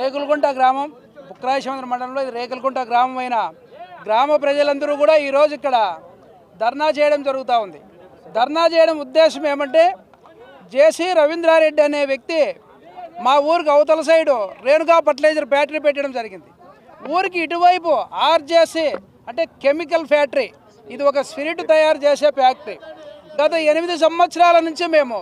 రేకులకుంట గ్రామం బుక్రాయశ్వంద్ర మండలంలో ఇది రేకులకుంట గ్రామం అయిన గ్రామ ప్రజలందరూ కూడా ఈరోజు ఇక్కడ ధర్నా చేయడం జరుగుతూ ఉంది. ధర్నా చేయడం ఉద్దేశం ఏమంటే జేసీ రవీంద్రారెడ్డి అనే వ్యక్తి మా ఊరికి అవతల సైడు రేణుకా ఫర్టిలైజర్ ఫ్యాక్టరీ పెట్టడం జరిగింది. ఊరికి ఇటువైపు ఆర్జేసీ అంటే కెమికల్ ఫ్యాక్టరీ ఇది ఒక స్పిరిట్ తయారు చేసే ఫ్యాక్టరీ. గత ఎనిమిది సంవత్సరాల నుంచి మేము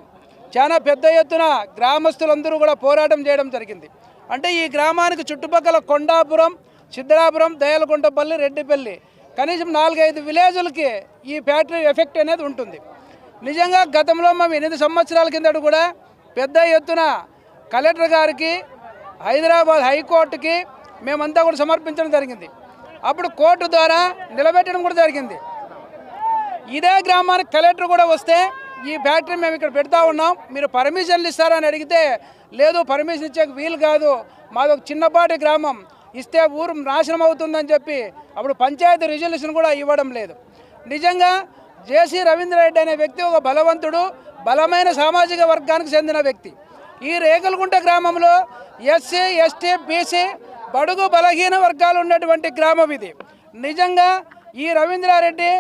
చాలా పెద్ద ఎత్తున గ్రామస్తులందరూ కూడా పోరాటం చేయడం జరిగింది. అంటే ఈ గ్రామానికి చుట్టుపక్కల కొండాపురం సిద్ధరాపురం దయాలగుంటపల్లి రెడ్డిపల్లి. కనీసం నాలుగైదు విలేజులకి ఈ ఫ్యాక్టరీ ఎఫెక్ట్ అనేది ఉంటుంది. నిజంగా గతంలో మేము ఎనిమిది సంవత్సరాల కిందట కూడా పెద్ద ఎత్తున కలెక్టర్ గారికి హైదరాబాద్ హైకోర్టుకి మేమంతా కూడా సమర్పించడం జరిగింది. అప్పుడు కోర్టు ద్వారా నిలబెట్టడం కూడా జరిగింది. ఇదే గ్రామానికి కలెక్టర్ కూడా వస్తే ఈ బ్యాటరీ మేము ఇక్కడ పెడతా ఉన్నాం. మీరు పర్మిషన్లు ఇస్తారని అడిగితే లేదు పర్మిషన్ ఇచ్చే వీలు కాదు. మాది ఒక చిన్నపాటి గ్రామం. ఇస్తే ఊరు నాశనం అవుతుందని చెప్పి అప్పుడు పంచాయతీ రిజల్యూషన్ కూడా ఇవ్వడం లేదు. నిజంగా జేసీ రవీంద్రరెడ్డి అనే వ్యక్తి ఒక బలవంతుడు బలమైన సామాజిక వర్గానికి చెందిన వ్యక్తి. ఈ రేకులగుంట గ్రామంలో ఎస్సీ ఎస్టీ బీసీ బడుగు బలహీన వర్గాలు ఉన్నటువంటి గ్రామం ఇది. నిజంగా ఈ రవీంద్రారెడ్డి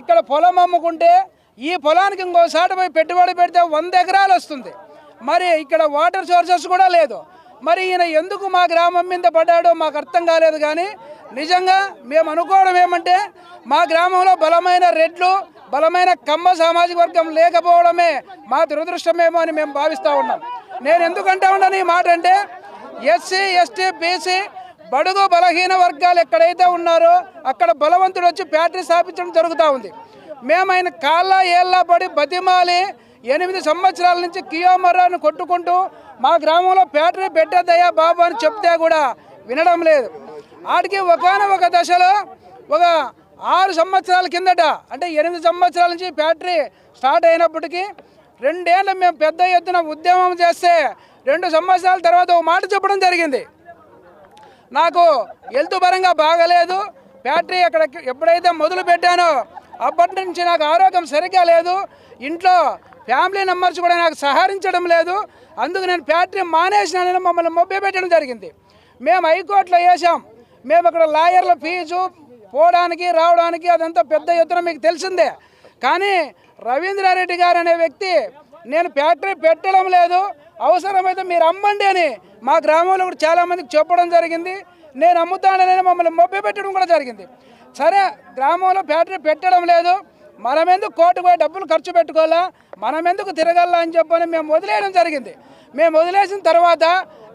ఇక్కడ పొలం అమ్ముకుంటే ఈ పొలానికి ఇంకోసారి పోయి పెట్టుబడి పెడితే వంద ఎకరాలు వస్తుంది. మరి ఇక్కడ వాటర్ సోర్సెస్ కూడా లేదు. మరి ఈయన ఎందుకు మా గ్రామం మీద పడ్డాడో మాకు అర్థం కాలేదు కానీ నిజంగా మేము అనుకోవడం ఏమంటే మా గ్రామంలో బలమైన రెడ్లు బలమైన కమ్మ సామాజిక వర్గం లేకపోవడమే మా దురదృష్టమేమో అని మేము భావిస్తూ ఉన్నాం. నేను ఎందుకంటా ఉన్నాను ఈ మాట అంటే ఎస్సీ ఎస్టీ బీసీ బడుగు బలహీన వర్గాలు ఎక్కడైతే ఉన్నారో అక్కడ బలవంతుడు వచ్చి ఫ్యాక్టరీ స్థాపించడం జరుగుతూ ఉంది. మేము ఆయన కాళ్ళ ఏళ్ళ పడి బతిమాలి ఎనిమిది సంవత్సరాల నుంచి కియోమర్రాను కొట్టుకుంటూ మా గ్రామంలో పేటరీ పెట్టద్దయ్యా బాబు అని చెప్తే కూడా వినడం లేదు. ఆడికి ఒకనొక దశలో ఒక ఆరు సంవత్సరాల కిందట అంటే ఎనిమిది సంవత్సరాల నుంచి ఫ్యాక్టరీ స్టార్ట్ అయినప్పటికీ రెండేళ్ళు మేము పెద్ద ఎత్తున ఉద్యమం చేస్తే రెండు సంవత్సరాల తర్వాత ఒక మాట చెప్పడం జరిగింది. నాకు హెల్త్ పరంగా బాగలేదు. ఫ్యాక్టరీ అక్కడ ఎప్పుడైతే మొదలు పెట్టానో అప్పటి నుంచి నాకు ఆరోగ్యం సరిగ్గా లేదు. ఇంట్లో ఫ్యామిలీ మెంబర్స్ కూడా నాకు సహకరించడం లేదు. అందుకు నేను ఫ్యాక్టరీ మానేసినానని మమ్మల్ని మొబ్బే పెట్టడం జరిగింది. మేము హైకోర్టులో వేసాం మేము అక్కడ లాయర్ల ఫీజు పోవడానికి రావడానికి అదంతా పెద్ద ఎత్తున మీకు తెలిసిందే. కానీ రవీంద్రారెడ్డి గారు అనే వ్యక్తి నేను ఫ్యాక్టరీ పెట్టడం లేదు. అవసరమైతే మీరు అమ్మండి అని మా గ్రామంలో కూడా చాలామందికి చెప్పడం జరిగింది. నేను అమ్ముతానని మమ్మల్ని మొబ్బి పెట్టడం కూడా జరిగింది. సరే గ్రామంలో ఫ్యాక్టరీ పెట్టడం లేదు. మనమెందుకు ఎందుకు పోయి డబ్బులు ఖర్చు పెట్టుకోవాలా? మనమెందుకు తిరగల్లా అని చెప్పని మేము వదిలేయడం జరిగింది. మేము వదిలేసిన తర్వాత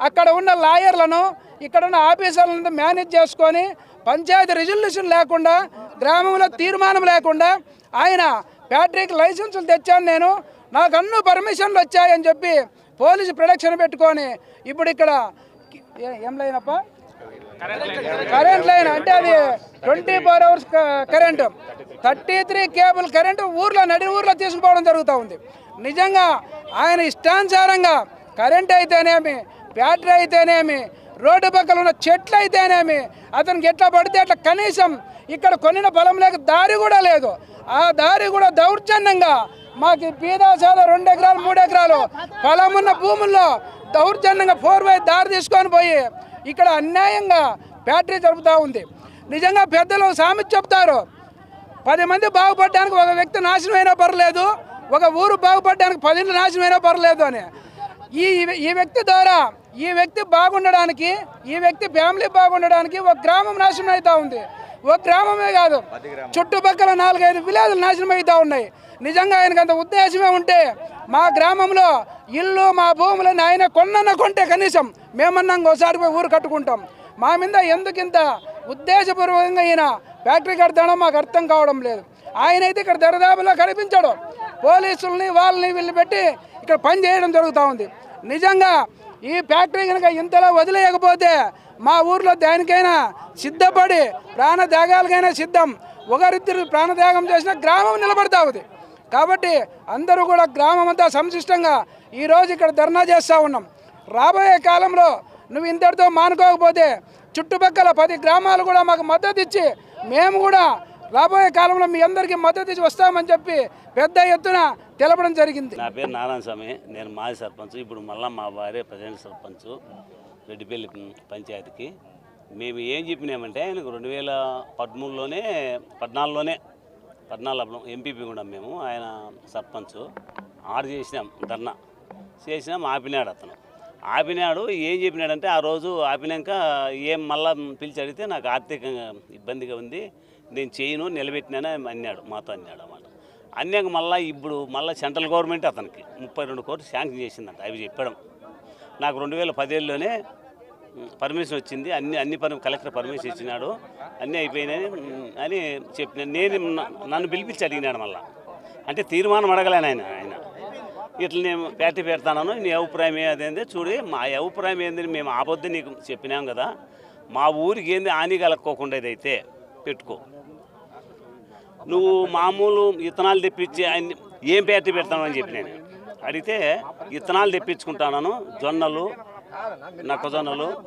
అక్కడ ఉన్న లాయర్లను ఇక్కడ ఉన్న ఆఫీసర్లను మేనేజ్ చేసుకొని పంచాయతీ రిజల్యూషన్ లేకుండా గ్రామంలో తీర్మానం లేకుండా ఆయన బ్యాటరీకి లైసెన్సులు తెచ్చాను నేను. నాకు అన్ని పర్మిషన్లు వచ్చాయని చెప్పి పోలీసు ప్రొడక్షన్ పెట్టుకొని ఇప్పుడు ఇక్కడ ఏం లేనప్ప? కరెంట్ లైన్ అంటే అది twenty four hours current. Thirty three cable current ఊర్లో నడి ఊర్లో తీసుకుపోవడం జరుగుతూ ఉంది. నిజంగా ఆయన ఇష్టానుసారంగా కరెంట్ అయితేనేమి బ్యాటరీ అయితేనేమి రోడ్డు పక్కన ఉన్న చెట్లు అయితేనేమి అతనికి ఎట్లా పడితే అట్లా కనీసం ఇక్కడ కొనిన పొలం లేక దారి కూడా లేదు. ఆ దారి కూడా దౌర్జన్యంగా మాకు పీదాసాల రెండు ఎకరాలు మూడు ఎకరాలు పొలం ఉన్న భూముల్లో దౌర్జన్యంగా ఫోర్ వై దారి తీసుకొని పోయి ఇక్కడ అన్యాయంగా ఫ్యాక్టరీ జరుపుతూ ఉంది. నిజంగా పెద్దలు సామెత చెప్తారు. పది మంది బాగుపడడానికి ఒక వ్యక్తి నాశనం అయినా పర్లేదు ఒక ఊరు బాగుపడడానికి పదింటి నాశనం అయినా పర్లేదు అని. ఈ ఈ వ్యక్తి ద్వారా ఈ వ్యక్తి బాగుండడానికి ఈ వ్యక్తి ఫ్యామిలీ బాగుండడానికి ఒక గ్రామం నాశనం అవుతా ఉంది. ఒక గ్రామమే కాదు చుట్టుపక్కల నాలుగైదు విలేజ్లు నాశనం అవుతా ఉన్నాయి. నిజంగా ఆయనకు అంత ఉద్దేశమే ఉంటే మా గ్రామంలో ఇల్లు మా భూములని ఆయన కొన్న కొంటే కనీసం మేమన్నా ఒకసారి పోయి ఊరు కట్టుకుంటాం. మా మీద ఎందుకింత ఉద్దేశపూర్వకంగా ఈయన ఫ్యాక్టరీ కడతాడో మాకు అర్థం కావడం లేదు. ఆయన అయితే ఇక్కడ దరిదాపులో కనిపించడు. పోలీసుల్ని వాళ్ళని వీళ్ళు పెట్టి ఇక్కడ పని చేయడం జరుగుతూ ఉంది. నిజంగా ఈ ఫ్యాక్టరీ కనుక ఇంతలో వదిలేయకపోతే మా ఊర్లో దానికైనా సిద్ధపడి ప్రాణత్యాగాలకైనా సిద్ధం. ఒకరిద్దరు ప్రాణత్యాగం చేసిన గ్రామం నిలబడతా ఉంది. కాబట్టి అందరూ కూడా గ్రామం అంతా సంశిష్టంగా ఈరోజు ఇక్కడ ధర్నా చేస్తూ ఉన్నాం. రాబోయే కాలంలో నువ్వు ఇంతటితో మానుకోకపోతే చుట్టుపక్కల పది గ్రామాలు కూడా మాకు మద్దతు ఇచ్చి మేము కూడా రాబోయే కాలంలో మీ అందరికీ మద్దతు ఇచ్చి వస్తామని చెప్పి పెద్ద ఎత్తున తెలపడం జరిగింది. నా పేరు నారాయణ స్వామి. నేను మాజీ సర్పంచ్. ఇప్పుడు మళ్ళీ మా భార్య ప్రజెంట్ సర్పంచ్ రెడ్డిపల్లి పంచాయతీకి. మేము ఏం చెప్పినామంటే ఆయనకు రెండు వేల పదమూడులోనే పద్నాలుగులోనే పద్నాలుగు ఎంపీపీ కూడా మేము ఆయన సర్పంచ్. ఆర్డర్ చేసినాం ధర్నా. చేసినాం ఆపినాడు అతను. ఆపినాడు ఏం చెప్పినాడంటే ఆ రోజు ఆపినాక ఏం మళ్ళా పిలిచి అడిగితే నాకు ఆర్థికంగా ఇబ్బందిగా ఉంది నేను చేయను నిలబెట్టినానే అన్నాడు మాతో అన్నాడు అన్నమాట. అన్నాక మళ్ళీ ఇప్పుడు మళ్ళీ సెంట్రల్ గవర్నమెంట్ అతనికి ముప్పై రెండు కోట్లు శాంక్షన్ చేసిందంట అవి చెప్పడం. నాకు రెండు వేల పదేళ్ళలోనే పర్మిషన్ వచ్చింది. అన్ని అన్ని పని కలెక్టర్ పర్మిషన్ ఇచ్చినాడు. అన్నీ అయిపోయినాయి. అని చెప్పిన నేను నన్ను పిలిపించి అడిగినాడు మళ్ళా. అంటే తీర్మానం అడగలేను ఆయన ఆయన. ఇట్లా నేను పేట పెడతాను నీ అభిప్రాయం అదేంది చూడు మా అభిప్రాయం ఏంది మేము ఆపొద్దు నీకు చెప్పినాం కదా. మా ఊరికి ఏంది హాని కలక్కోకుండా ఇదైతే పెట్టుకో. నువ్వు మామూలు ఇత్తనాలు తెప్పించి ఆయన ఏం పేట పెడతాను అని చెప్పి నేను అడిగితే ఇత్తనాలు తెప్పించుకుంటాను జొన్నలు నక్కజొన్నలు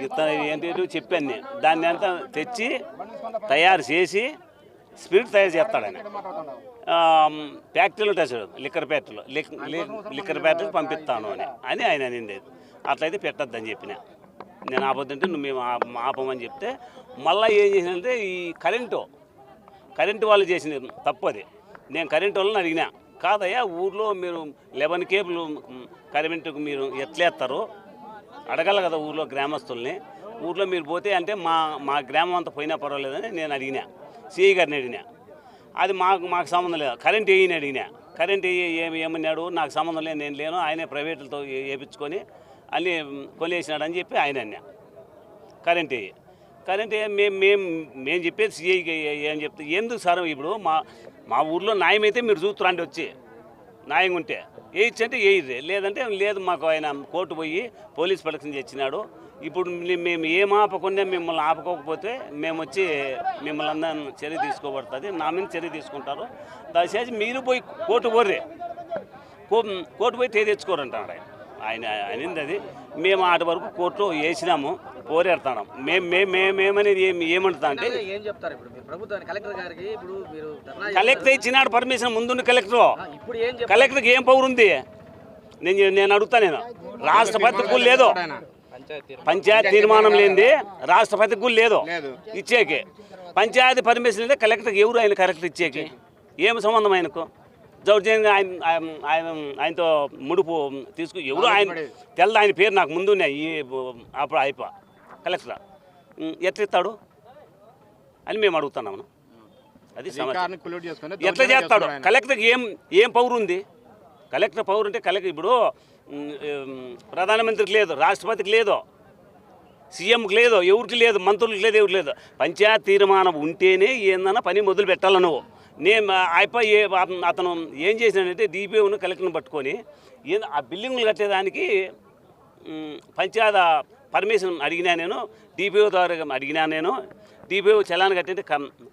ఇత్తన ఏంటి చెప్పాను నేను. దాన్ని అంతా తెచ్చి తయారు చేసి స్పిరిట్ తయారు చేస్తాడు ఆయన. ఆ, ఫ్యాక్టరీలు ఉంటాయి లిక్కర్ ఫ్యాక్టరీలో. లిక్కర్ ఫ్యాక్టరీకి పంపిస్తాను అని. అని ఆయన అనింది. అట్లయితే పెట్టద్దని చెప్పిన. నేను ఆపొద్దంటే నువ్వు మేము ఆప- ఆపమని చెప్తే మళ్ళీ ఏం చేసినంటే ఈ కరెంటు. కరెంటు వాళ్ళు చేసిన తప్పు అది. నేను కరెంటు వాళ్ళని అడిగినా కాదయ్యా ఊర్లో మీరు లెవెన్ కేబుల్ కరెంటుకు మీరు ఎట్లేస్తారు? అడగాలి కదా ఊర్లో గ్రామస్తుల్ని. ఊర్లో మీరు పోతే అంటే మా మా గ్రామం అంతా పోయినా పర్వాలేదని నేను అడిగినా. సిఐ గారిని అడిగినా. అది మాకు మాకు సంబంధం లేదు. కరెంట్ వేయని అడిగినా. కరెంట్ వేయి ఏమి ఏమన్నాడు? నాకు సంబంధం లేదు నేను లేను. ఆయనే ప్రైవేట్లతో వేయించుకొని అన్నీ కొనేసినాడు అని చెప్పి ఆయన అన్నా. కరెంట్ వేయి కరెంట్ మేము మేము మేము చెప్పేది సిఐకి ఏం చెప్తే ఎందుకు సార్ ఇప్పుడు మా మా ఊర్లో న్యాయం అయితే మీరు చూస్తురండి వచ్చి. న్యాయంగా ఉంటే వేయించంటే వేయరు లేదంటే లేదు మాకు ఆయన కోర్టు పోయి పోలీస్ ప్రొటెక్షన్ తెచ్చినాడు ఇప్పుడు మేము ఏం ఆపకుండా మిమ్మల్ని ఆపకపోతే మేము వచ్చి మిమ్మల్ని అందరం చర్య తీసుకోబడుతుంది. నా మీద చర్య తీసుకుంటారు. దయచేసి మీరు పోయి కోర్టు పోర్రే. కో- కోర్టు పోయి తే తెచ్చుకోరంటాడు ఆయన. ఆయన అనింది అది మేము ఆటి వరకు కోర్టులో వేసినాము పోరేడుతున్నాం మేము మేము మేము ఏమనేది ఏమి ఏమంటున్నా అంటే ఏం చెప్తారు ఇప్పుడు? మీరు ప్రభుత్వానికి కలెక్టర్ గారికి ఇప్పుడు మీరు ధర్నా కలెక్టర్ ఇచ్చినాడు పర్మిషన్ ముందున్న కలెక్టర్. ఇప్పుడు ఏం చెప్తారు? కలెక్టర్కి ఏం పవర్ ఉంది? నేను నేను అడుగుతా నేను. రాష్ట్రపతికి కూడా లేదు. పంచాయతీ తీర్మానం లేనిది రాష్ట్రపతికి కూడా లేదు. ఇచ్చేకి. పంచాయతీ పర్మిషన్ లేదా కలెక్టర్కి ఎవరు ఆయన కలెక్టర్ ఇచ్చేకి? ఏం సంబంధం ఆయనకు? దౌర్జన్యంగా ఆయన ఆయన- ఆయన ఆయనతో ముడుపు తీసుకు ఎవరు ఆయన తెల్ల ఆయన పేరు నాకు ముందు ఉన్నాయి. ఈ అప్పుడు అయిపో కలెక్టర్. ఉం, ఎట్లా ఇస్తాడు అని మేము అడుగుతున్నాము అది ఎట్లా చేస్తాడు? కలెక్టర్కి ఏం ఏం పౌరు ఉంది కలెక్టర్ పౌరు అంటే కలెక్టర్ ఇప్పుడు ప్రధానమంత్రికి లేదు రాష్ట్రపతికి లేదు సీఎంకి లేదు ఎవరికి లేదు మంత్రులకు లేదు ఎవరికి లేదు. పంచాయత్ తీర్మానం ఉంటేనే ఏందన్నా పని మొదలు పెట్టాలి నువ్వు. నేను అయిపోయి అతను ఏం చేసినాడంటే డిపిఓను కలెక్టర్ని పట్టుకొని ఆ బిల్డింగ్లు కట్టేదానికి పంచాయత పర్మిషన్ అడిగినా నేను డిపిఓ ద్వారా అడిగినా నేను డిపిఓ చలాన్ కట్టింటే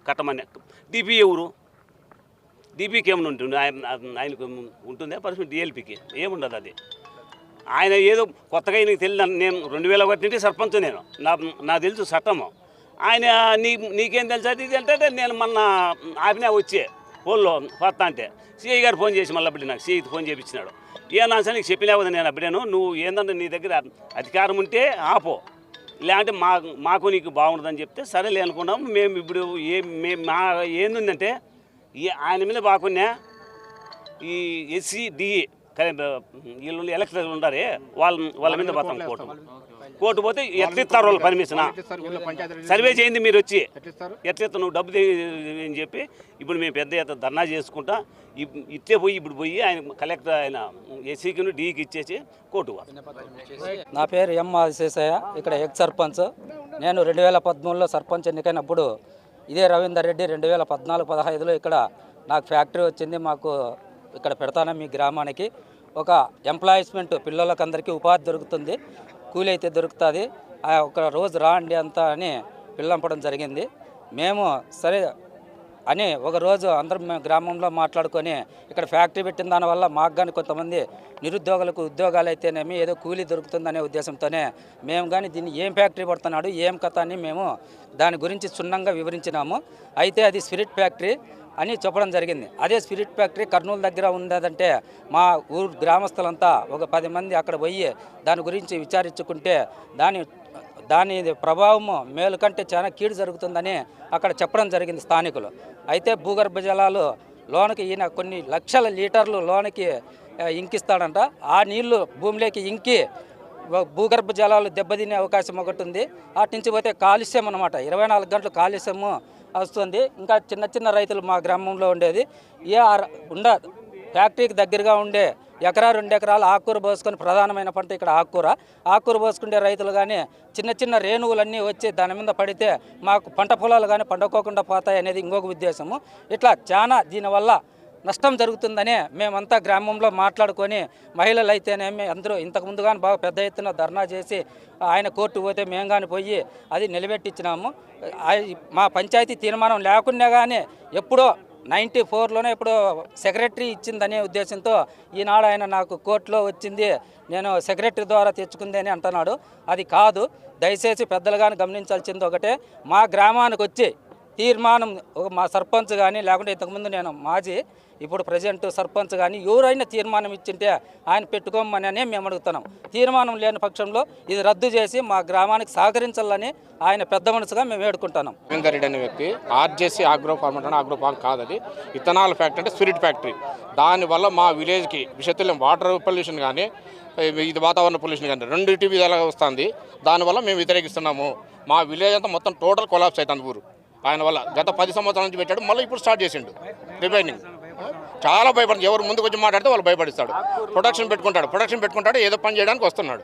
కట్టమని డిపి ఎవరు? డిపికి ఏమైనా ఉంటుంది ఆయన ఆయనకు ఉంటుందా పరిస్థితి డిఎల్పికి ఏముండదు అది. ఆయన ఏదో కొత్తగా నీకు తెలియదు నేను రెండు వేల ఒకటి నుండి సర్పంచ్ నేను. నా నాకు తెలుసు చట్టము. ఆయన నీ నీకేం తెలుసు? అది ఇది అంటే నేను మొన్న ఆపినా వచ్చే ఫోన్లో కొత్త అంటే. సిఐ గారు ఫోన్ చేసి మళ్ళీ అప్పుడు నాకు సిఐ ఫోన్ చేయించినాడు ఏ నా నీకు చెప్పినా కదా నేను అప్పుడేను? నువ్వు ఏంటంటే నీ దగ్గర అధికారం ఉంటే ఆపో. లేదంటే మా మాకు నీకు బాగుండదని చెప్తే సరేలే అనుకున్నాం. మేము ఇప్పుడు ఏ మేము మా ఏందంటే ఈ ఆయన మీద బాగున్నా ఈ ఎస్సీ డిఏ వీళ్ళు ఎలక్టర్ ఉన్నారే వాళ్ళ వాళ్ళ మీద పోతాం కోర్టు కోర్టు పోతే ఎట్లా ఇస్తారు వాళ్ళు పర్మిషన్ సర్వే చేయండి మీరు వచ్చి. ఎట్లా ఇస్తావు నువ్వు డబ్బు అని చెప్పి ఇప్పుడు మేము పెద్ద ఎత్తున ధర్నా చేసుకుంటా ఇట్లే పోయి ఇప్పుడు పోయి ఆయన కలెక్టర్ ఆయన ఎస్సీకి డీకి ఇచ్చేసి కోర్టు నా పేరు ఎం ఆదిశేషయ్య. ఇక్కడ ఎక్స్ సర్పంచ్. నేను రెండు వేల పదమూడులో సర్పంచ్ ఎన్నికైనప్పుడు ఇదే రవీందర్ రెడ్డి రెండు వేల పద్నాలుగు పదహైదులో ఇక్కడ నాకు ఫ్యాక్టరీ వచ్చింది. మాకు ఇక్కడ పెడతాను మీ గ్రామానికి. ఒక ఎంప్లాయిస్మెంట్ పిల్లలకందరికీ ఉపాధి దొరుకుతుంది. కూలి అయితే దొరుకుతుంది. ఆ ఒక రోజు రాండి అంతా అని పిల్లంపడం జరిగింది. మేము సరే అని ఒక రోజు అందరం మేము గ్రామంలో మాట్లాడుకొని ఇక్కడ ఫ్యాక్టరీ పెట్టిన దానివల్ల మాకు కానీ కొంతమంది నిరుద్యోగులకు ఉద్యోగాలు అయితేనేమి ఏదో కూలీ దొరుకుతుందనే ఉద్దేశంతోనే మేము కానీ దీన్ని ఏం ఫ్యాక్టరీ పడుతున్నాడు ఏం కథ అని మేము దాని గురించి క్షుణ్ణంగా వివరించినాము. అయితే అది స్పిరిట్ ఫ్యాక్టరీ. అని చెప్పడం జరిగింది. అదే స్పిరిట్ ఫ్యాక్టరీ కర్నూలు దగ్గర ఉందంటే మా ఊరు గ్రామస్తులంతా ఒక పది మంది అక్కడ పోయి దాని గురించి విచారించుకుంటే దాని దాని ప్రభావం మేలు కంటే చాలా కీడు జరుగుతుందని అక్కడ చెప్పడం జరిగింది స్థానికులు. అయితే భూగర్భ జలాలు లోనకి ఈయన కొన్ని లక్షల లీటర్లు లోనకి ఇంకిస్తాడంట. ఆ నీళ్ళు భూమిలోకి ఇంకి భూగర్భ జలాలు దెబ్బతినే అవకాశం ఒకటి ఉంది. అటు నుంచి పోతే కాలుష్యం అనమాట ఇరవై నాలుగు గంటలు కాలుష్యము వస్తుంది. ఇంకా చిన్న చిన్న రైతులు మా గ్రామంలో ఉండేది. ఏ ఉండ ఫ్యాక్టరీకి దగ్గరగా ఉండే ఎకరా రెండు ఎకరాలు ఆకుకూర పోసుకొని ప్రధానమైన పంట ఇక్కడ ఆకుకూర. ఆకుకూర పోసుకునే రైతులు కానీ చిన్న చిన్న రేణువులన్నీ వచ్చి దాని మీద పడితే మాకు పంట పొలాలు కానీ పండుకోకుండా పోతాయి అనేది ఇంకొక ఉద్దేశము. ఇట్లా చాలా దీనివల్ల నష్టం జరుగుతుందనే మేమంతా గ్రామంలో మాట్లాడుకొని మహిళలు అయితేనేమి అందరూ ఇంతకుముందు కానీ బాగా పెద్ద ఎత్తున ధర్నా చేసి ఆయన కోర్టు పోతే మేము కానీ పోయి అది నిలబెట్టించినాము. మా పంచాయతీ తీర్మానం లేకున్నా కానీ ఎప్పుడో నైంటీ ఫోర్లోనే ఇప్పుడు సెక్రటరీ ఇచ్చిందనే ఉద్దేశంతో ఈనాడు ఆయన నాకు కోర్టులో వచ్చింది నేను సెక్రటరీ ద్వారా తెచ్చుకుంది అని అంటున్నాడు. అది కాదు దయచేసి పెద్దలు కానీ గమనించాల్సింది ఒకటే మా గ్రామానికి వచ్చి తీర్మానం ఒక మా సర్పంచ్ కానీ లేకుంటే ఇంతకుముందు నేను మాజీ ఇప్పుడు ప్రజెంట్ సర్పంచ్ కానీ ఎవరైనా తీర్మానం ఇచ్చింటే ఆయన పెట్టుకోమని అనే మేము అడుగుతున్నాం. తీర్మానం లేని పక్షంలో ఇది రద్దు చేసి మా గ్రామానికి సహకరించాలని ఆయన పెద్ద మనసుగా మేము వేడుకుంటున్నాం. రవీందర్ అనే వ్యక్తి ఆర్జేసీ ఆగ్రో ఫార్మ్ అంటే ఆగ్రో ఫార్మ్ కాదు అది. ఇథనాల్ ఫ్యాక్టరీ అంటే స్పిరిట్ ఫ్యాక్టరీ. దానివల్ల మా విలేజ్కి విషతుల్యం వాటర్ పొల్యూషన్ కానీ ఇది వాతావరణ పొల్యూషన్ కానీ రెండింటి విధాలుగా వస్తుంది. దానివల్ల మేము వ్యతిరేకిస్తున్నాము. మా విలేజ్ అంతా మొత్తం టోటల్ కొలాప్స్ అవుతుంది ఊరు. ఆయన వల్ల గత పది సంవత్సరాల నుంచి పెట్టాడు మళ్ళీ ఇప్పుడు స్టార్ట్ చేసిండు. రిపైనింగ్ చాలా భయపడుతుంది ఎవరు ముందుకు వచ్చి మాట్లాడితే వాళ్ళు భయపడిస్తాడు. ప్రొడక్షన్ పెట్టుకుంటాడు ప్రొడక్షన్ పెట్టుకుంటాడు ఏదో పని చేయడానికి వస్తున్నాడు.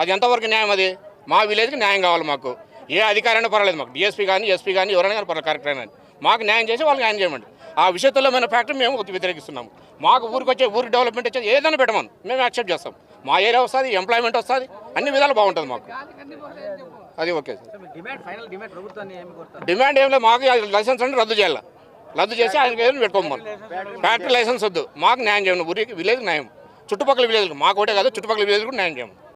అది ఎంతవరకు న్యాయం అది? మా విలేజ్కి న్యాయం కావాలి మాకు. ఏ అధికారైనా పర్వాలేదు మాకు. డిఎస్పీ కానీ ఎస్పీ కానీ ఎవరైనా కానీ పర్వాలేదు కరెక్ట్ అయినా. మాకు న్యాయం చేసి వాళ్ళకి న్యాయం చేయమండి. ఆ విషయతుల్యమైన ఫ్యాక్టరీ మేము వ్యతిరేకిస్తున్నాము. మాకు ఊరికి వచ్చే ఊరికి డెవలప్మెంట్ వచ్చేది ఏదైనా పెట్టమని. మేము యాక్సెప్ట్ చేస్తాం. మా ఏరియా వస్తుంది ఎంప్లాయ్మెంట్ వస్తుంది అన్ని విధాలు బాగుంటుంది మాకు. అది ఓకే సార్. డిమాండ్ ఏం లేదు మాకు లైసెన్స్ అంటే రద్దు చేయాలి. రద్దు చేసి ఆయనకి ఏదైనా పెట్టుకోమని ఫ్యాక్టరీ లైసెన్స్ వద్దు మాకు న్యాయం చేయండి. ఊరికి విలేజ్ న్యాయం. చుట్టుపక్కల విలేజ్ మాకు ఒకటే కాదు చుట్టుపక్కల విలేజ్ కూడా న్యాయం చేయండి.